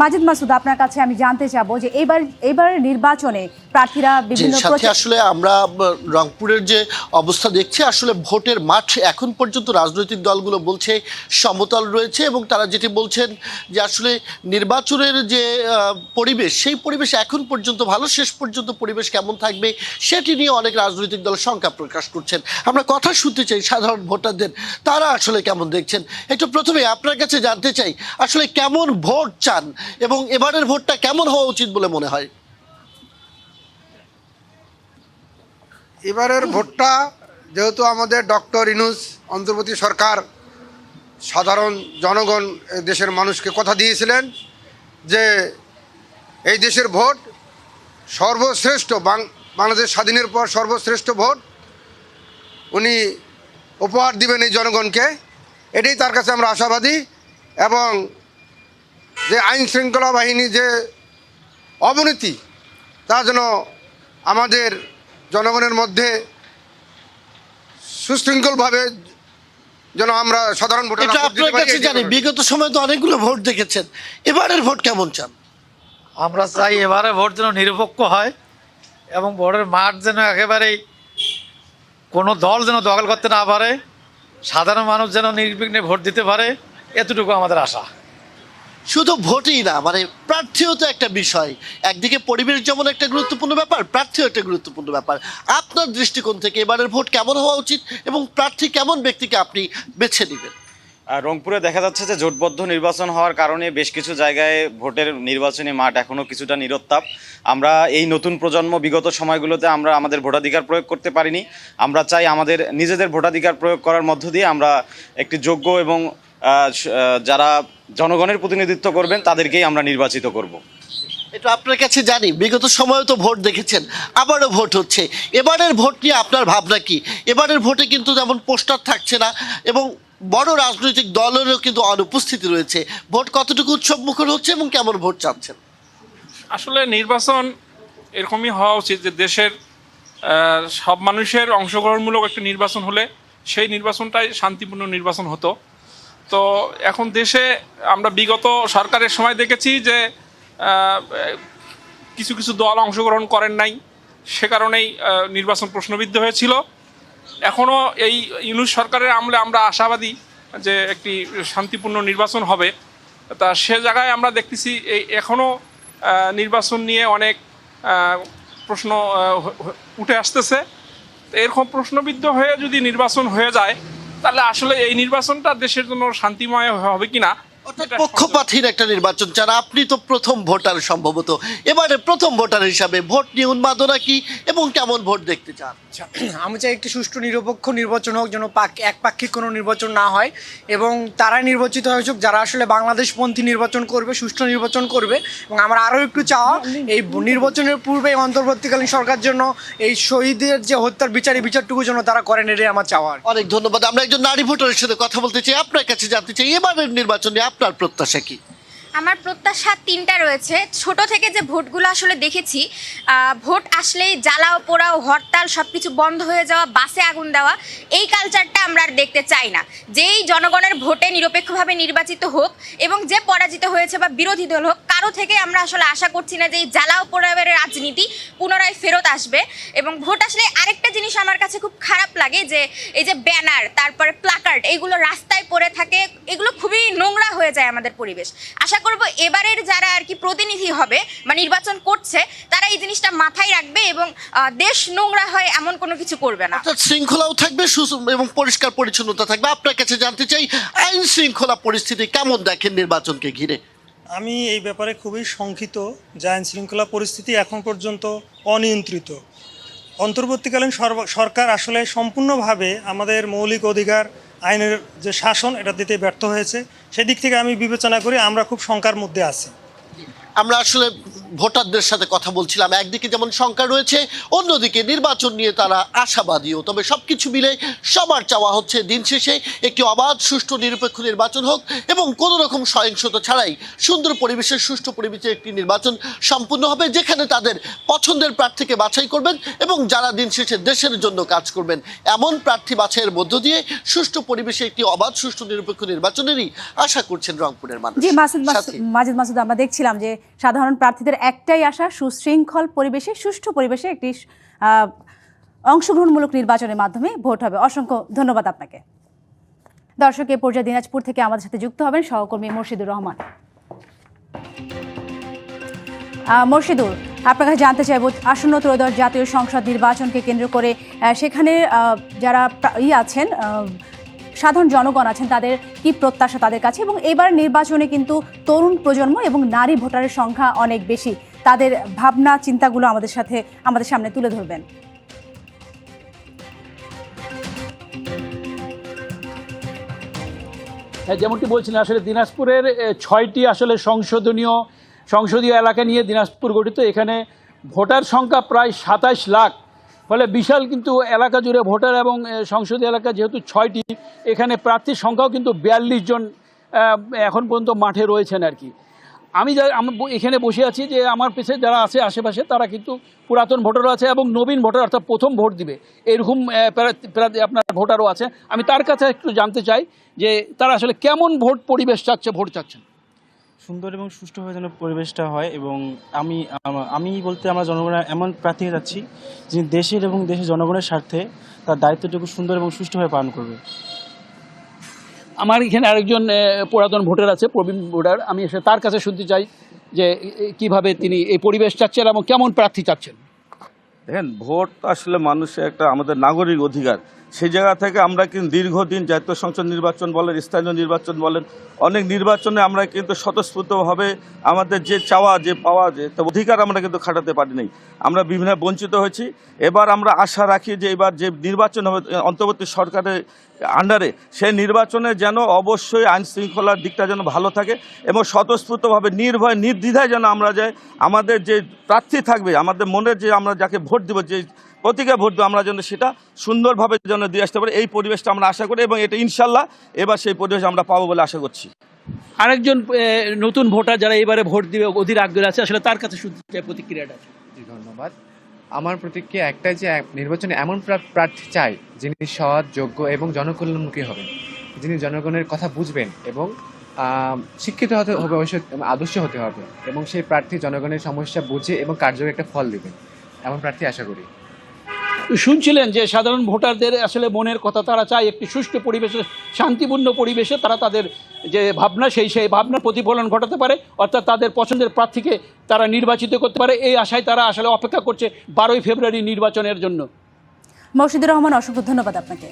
মাজিদ মাসুদ আপনার কাছে আমি জানতে চাবো যে এবার এবার নির্বাচনে প্রার্থীরা বিভিন্ন সাথে আসলে আমরা রংপুরের যে অবস্থা দেখছি আসলে ভোটের মাঠ এখন পর্যন্ত রাজনৈতিক দলগুলো বলছে সমতল রয়েছে এবং তারা যেটি বলছেন যে আসলে নির্বাচনের যে পরিবেশ সেই পরিবেশ এখন পর্যন্ত ভালো শেষ পর্যন্ত পরিবেশ কেমন থাকবে সেটি নিয়ে অনেক রাজনৈতিক দল শঙ্কা প্রকাশ করছেন। আমরা কথা শুনতে চাই সাধারণ ভোটারদের তারা আসলে কেমন দেখছেন? একটু প্রথমে আপনার কাছে জানতে চাই আসলে কেমন ভোট চান? এবং এবারের ভোটটা কেমন হওয়া উচিত বলে মনে হয়? এবারের ভোটটা যেহেতু আমাদের ডক্টর ইনুস অন্তর্বর্তী সরকার, সাধারণ জনগণ দেশের মানুষকে কথা দিয়েছিলেন যে এই দেশের ভোট সর্বশ্রেষ্ঠ বাংলাদেশ স্বাধীনের পর সর্বশ্রেষ্ঠ ভোট, উনি উপহার দিবেন এই জনগণকে। এটাই তার কাছে আমরা আশাবাদী এবং যে আইন শৃঙ্খলা বাহিনী যে অবনতি তা যেন আমাদের জনগণের মধ্যে সুশৃঙ্খলভাবে যেন আমরা সাধারণ ভোটার এটা আপনার কাছে জানি বিগত সময় তো অনেকগুলো ভোট দেখেছেন এবারের ভোট কেমন চান? আমরা চাই এবারে ভোট যেন নিরপেক্ষ হয় এবং ভোটের মাঠ যেন একেবারেই কোনো দল যেন দখল করতে না পারে সাধারণ মানুষ যেন নির্বিঘ্নে ভোট দিতে পারে এতটুকু আমাদের আশা। শুধু ভোটই না মানে প্রার্থীও তো একটা বিষয়। একদিকে পরিবেশ যেমন একটা গুরুত্বপূর্ণ ব্যাপার, প্রার্থীও একটা গুরুত্বপূর্ণ ব্যাপার। আপনার দৃষ্টিকোণ থেকে এবারের ভোট কেমন হওয়া উচিত এবং প্রার্থী কেমন ব্যক্তিকে আপনি বেছে নেবেন? রংপুরে দেখা যাচ্ছে যে জোটবদ্ধ নির্বাচন হওয়ার কারণে বেশ কিছু জায়গায় ভোটের নির্বাচনী মাঠ এখনও কিছুটা নিরত্তাপ। আমরা এই নতুন প্রজন্ম বিগত সময়গুলোতে আমরা আমাদের ভোটাধিকার প্রয়োগ করতে পারিনি। আমরা চাই আমাদের নিজেদের ভোটাধিকার প্রয়োগ করার মধ্য দিয়ে আমরা একটি যোগ্য এবং যারা জনগণের প্রতিনিধিত্ব করবেন তাদেরকেই আমরা নির্বাচিত করব। এটা আপনার কাছে জানি বিগত সময়ে তো ভোট দেখেছেন আবারও ভোট হচ্ছে। এবারের ভোট নিয়ে আপনার ভাবনা কি? এবারের ভোটে কিন্তু যেমন পোস্টার থাকছে না এবং বড় রাজনৈতিক দলেরও কিন্তু অনুপস্থিতি রয়েছে। ভোট কতটুকু উৎসব মুখর হচ্ছে এবং কেমন ভোট চাচ্ছেন? আসলে নির্বাচন এরকমই হওয়া উচিত যে দেশের সব মানুষের অংশগ্রহণমূলক একটা নির্বাচন হলে সেই নির্বাচনটাই শান্তিপূর্ণ নির্বাচন হতো। তো এখন দেশে আমরা বিগত সরকারের সময় দেখেছি যে কিছু কিছু দল অংশগ্রহণ করেন নাই। সে কারণেই নির্বাচন প্রশ্নবিদ্ধ হয়েছিল। এখনও এই ইউনুস সরকারের আমলে আমরা আশাবাদী যে একটি শান্তিপূর্ণ নির্বাচন হবে। তা সে জায়গায় আমরা দেখতেছি এই এখনও নির্বাচন নিয়ে অনেক প্রশ্ন উঠে আসতেছে। এরকম প্রশ্নবিদ্ধ হয়ে যদি নির্বাচন হয়ে যায় তাহলে আসলে এই নির্বাচনটা দেশের জন্য শান্তিময় হবে কিনা? পক্ষপাতহীন একটা নির্বাচন চান। আপনি তো প্রথম ভোটার সম্ভবত। এবারে প্রথম ভোটার হিসাবে ভোট নিয়ে উন্মাদনা কি এবং কেমন ভোট দেখতে চান? আচ্ছা আমি চাই একটি সুষ্ঠু নিরপেক্ষ নির্বাচন হোক যেন পাক একপাক্ষিক কোনো নির্বাচন না হয় এবং তারা নির্বাচিত হয়েছে যারা আসলে বাংলাদেশপন্থী নির্বাচন করবে সুষ্ঠু নির্বাচন করবে এবং আমার আরও একটু চাওয়া এই নির্বাচনের পূর্বে অন্তর্বর্তীকালীন সরকার জন্য এই শহীদের যে হত্যার বিচার এই বিচারটুকু যেন তারা করেন এটাই আমার চাওয়া। অনেক ধন্যবাদ। আমরা একজন নারী ভোটারের সাথে কথা বলতে চাই আপনার কাছে জানতে চাই এবারের নির্বাচনে আপনার প্রত্যাশা কি? আমার প্রত্যাশা তিনটা রয়েছে। ছোট থেকে যে ভোটগুলো আসলে দেখেছি ভোট আসলেই জ্বালাও, পোড়াও, হরতাল সব কিছু বন্ধ হয়ে যাওয়া, বাসে আগুন দেওয়া, এই কালচারটা আমরা আর দেখতে চাই না। যেই জনগণের ভোটে নিরপেক্ষভাবে নির্বাচিত হোক এবং যে পরাজিত হয়েছে বা বিরোধী দল হোক, কারও থেকে আমরা আসলে আশা করছি না যে এই জ্বালাও পোড়াবের রাজনীতি পুনরায় ফেরত আসবে। এবং ভোট আসলে আরেকটা জিনিস আমার কাছে খুব খারাপ লাগে যে, এই যে ব্যানার, তারপরে প্লাকার্ড এগুলো রাস্তায় পড়ে থাকে, এগুলো খুবই হয়ে যায় আমাদের পরিবেশ। আশা করব এবারের যারা আর কি প্রতিনিধি হবে বা নির্বাচন করছে তারা এই জিনিসটা মাথায় রাখবে এবং দেশ নোংরা হয় এমন কোনো কিছু করবে না। অর্থাৎ শৃঙ্খলাও থাকবে এবং পরিষ্কার পরিচ্ছন্নতা থাকবে। আপনার কাছে জানতে চাই আইন শৃঙ্খলা পরিস্থিতি কেমন দেখেন নির্বাচনকে ঘিরে? আমি এই ব্যাপারে খুবই শঙ্কিত যে আইন শৃঙ্খলা পরিস্থিতি এখন পর্যন্ত অনিয়ন্ত্রিত। অন্তর্বর্তীকালীন সর্ব- সরকার আসলে সম্পূর্ণভাবে আমাদের মৌলিক অধিকার আইনের যে শাসন, এটা দিতে ব্যর্থ হয়েছে। সেদিক থেকে আমি বিবেচনা করি আমরা খুব শঙ্কার মধ্যে আছি। আমরা আসলে ভোটারদের সাথে কথা বলছিলাম। একদিকে যেমন শঙ্কা রয়েছে অন্যদিকে নির্বাচন নিয়ে তারা আশাবাদীও। তবে সবকিছু মিলে সবার চাওয়া হচ্ছে দিন শেষে একটি অবাধ সুষ্ঠু নিরপেক্ষ নির্বাচন হোক এবং কোনো রকম সহিংসতা ছাড়াই সুন্দর পরিবেশের সুষ্ঠু পরিবেশে একটি নির্বাচন সম্পূর্ণ হবে যেখানে তাদের পছন্দের প্রার্থীকে বাছাই করবেন এবং যারা দিন শেষে দেশের জন্য কাজ করবেন এমন প্রার্থী বাছাইয়ের মধ্য দিয়ে সুষ্ঠু পরিবেশে একটি অবাধ সুষ্ঠু নিরপেক্ষ নির্বাচনেরই আশা করছেন রংপুরের মানুষ। জি মাসুদ মাসুদ- সাথী। মাজিদ মাসুদ আমরা দেখছিলাম যে সাধারণ প্রার্থীদের একটাই আশা, সুশৃঙ্খল পরিবেশে, সুষ্ঠু পরিবেশে একটি অংশগ্রহণমূলক নির্বাচনের মাধ্যমে ভোট হবে। অসংখ্য ধন্যবাদ আপনাকে। দর্শক, এ পর্যায়ে দিনাজপুর থেকে আমাদের সাথে যুক্ত হবেন সহকর্মী মুর্শিদুর রহমান। মুর্শিদুর, আপনার কাছে জানতে চাইব, আসন্ন ত্রয়োদশ জাতীয় সংসদ নির্বাচনকে কেন্দ্র করে সেখানে যারা ই আছেন সাধারণ জনগণ আছেন তাদের কি প্রত্যাশা তাদের কাছে? এবং এবার নির্বাচনে কিন্তু তরুণ প্রজন্ম এবং নারী ভোটারের সংখ্যা অনেক বেশি। তাদের ভাবনা, চিন্তাগুলো আমাদের সাথে, আমাদের সামনে তুলে ধরবেন। হ্যাঁ যেমনটি বলছিলেন, আসলে দিনাজপুরের ছয়টি আসলে সংশোধনীয়, সংসদীয় এলাকা নিয়ে দিনাজপুর গঠিত। এখানে ভোটার সংখ্যা প্রায় সাতাশ লাখ। ফলে বিশাল কিন্তু এলাকা জুড়ে ভোটার এবং সংসদীয় এলাকা যেহেতু ছয়টি, এখানে প্রার্থীর সংখ্যাও কিন্তু বিয়াল্লিশ জন এখন পর্যন্ত মাঠে রয়েছেন আর কি। আমি যা এখানে বসে আছি যে আমার পেছে যারা আছে আশেপাশে, তারা কিন্তু পুরাতন ভোটারও আছে এবং নবীন ভোটার, অর্থাৎ প্রথম ভোট দিবে। এরকম আপনার ভোটারও আছে। আমি তার কাছে একটু জানতে চাই যে তারা আসলে কেমন ভোট পরিবেশ চাচ্ছে, ভোট চাচ্ছেন? সুন্দর এবং সুষ্ঠুভাবে যেন পরিবেশটা হয় এবং আমি আমি বলতে আমরা জনগণের এমন প্রার্থী যাচ্ছি যিনি দেশের এবং দেশের জনগণের স্বার্থে তার দায়িত্বটুকু সুন্দর এবং সুষ্ঠুভাবে পালন করবে। আমার এখানে আরেকজন পুরাতন ভোটার আছে প্রবীণ ভোটার। আমি এসে তার কাছে শুনতে চাই যে কীভাবে তিনি এই পরিবেশ চাচ্ছেন এবং কেমন প্রার্থী চাচ্ছেন? দেখেন ভোট আসলে মানুষের একটা আমাদের নাগরিক অধিকার। সেই জায়গা থেকে আমরা কিন্তু দীর্ঘদিন জাতীয় সংসদ নির্বাচন বলেন, স্থানীয় নির্বাচন বলেন, অনেক নির্বাচনে আমরা কিন্তু স্বতঃস্ফূর্তভাবে আমাদের যে চাওয়া, যে পাওয়া, যে অধিকার আমরা কিন্তু খাটাতে পারি নাই আমরা বিভিন্ন বঞ্চিত হয়েছি। এবার আমরা আশা রাখি যে এবার যে নির্বাচন হবে, অন্তর্বর্তী সরকারের আন্ডারে সেই নির্বাচনে যেন অবশ্যই আইন শৃঙ্খলার দিকটা যেন ভালো থাকে এবং স্বতঃস্ফূর্তভাবে নির্ভয়, নির্দ্বিধায় যেন আমরা যাই, আমাদের যে প্রার্থী থাকবে, আমাদের মনের যে আমরা যাকে ভোট দিব, যে প্রতীকে ভোট দেবো আমরা যেন সেটা সুন্দরভাবে যেন দিয়ে আসতে পারি। এই পরিবেশটা আমরা আশা করি এবং এটা ইনশাল্লাহ এবার সেই পরিবেশ আমরা পাবো বলে আশা করছি। আরেকজন নতুন ভোটার যারা এবারে ভোট দিবে অধীর আগ্রহ আছে আসলে তার কাছে শুনতে চাই প্রতিক্রিয়াটা। ধন্যবাদ। আমার প্রতিক্রিয়া একটাই যে এক- নির্বাচনে এমন প্রা- প্রার্থী চাই যিনি সৎ যোগ্য এবং জনকল্যাণমুখী হবেন। যিনি জনগণের কথা বুঝবেন এবং শিক্ষিত হতে হবে অবশ্যই আদর্শ হতে হবে এবং সেই প্রার্থী জনগণের সমস্যা বুঝে এবং কার্যকরী একটা ফল দেবেন। এমন প্রার্থী আশা করি। শুনছিলেন যে সাধারণ ভোটারদের আসলে মনের কথা, তারা চায় একটি সুষ্ঠু পরিবেশে, শান্তিপূর্ণ পরিবেশে তারা তাদের যে ভাবনা, সেই সেই ভাবনার প্রতিফলন ঘটাতে পারে, অর্থাৎ তাদের পছন্দের প্রার্থীকে তারা নির্বাচিত করতে পারে। এই আশায় তারা আসলে অপেক্ষা করছে বারোই ফেব্রুয়ারি নির্বাচনের জন্য। মসজিদুর রহমান, অসংখ্য ধন্যবাদ আপনাকে।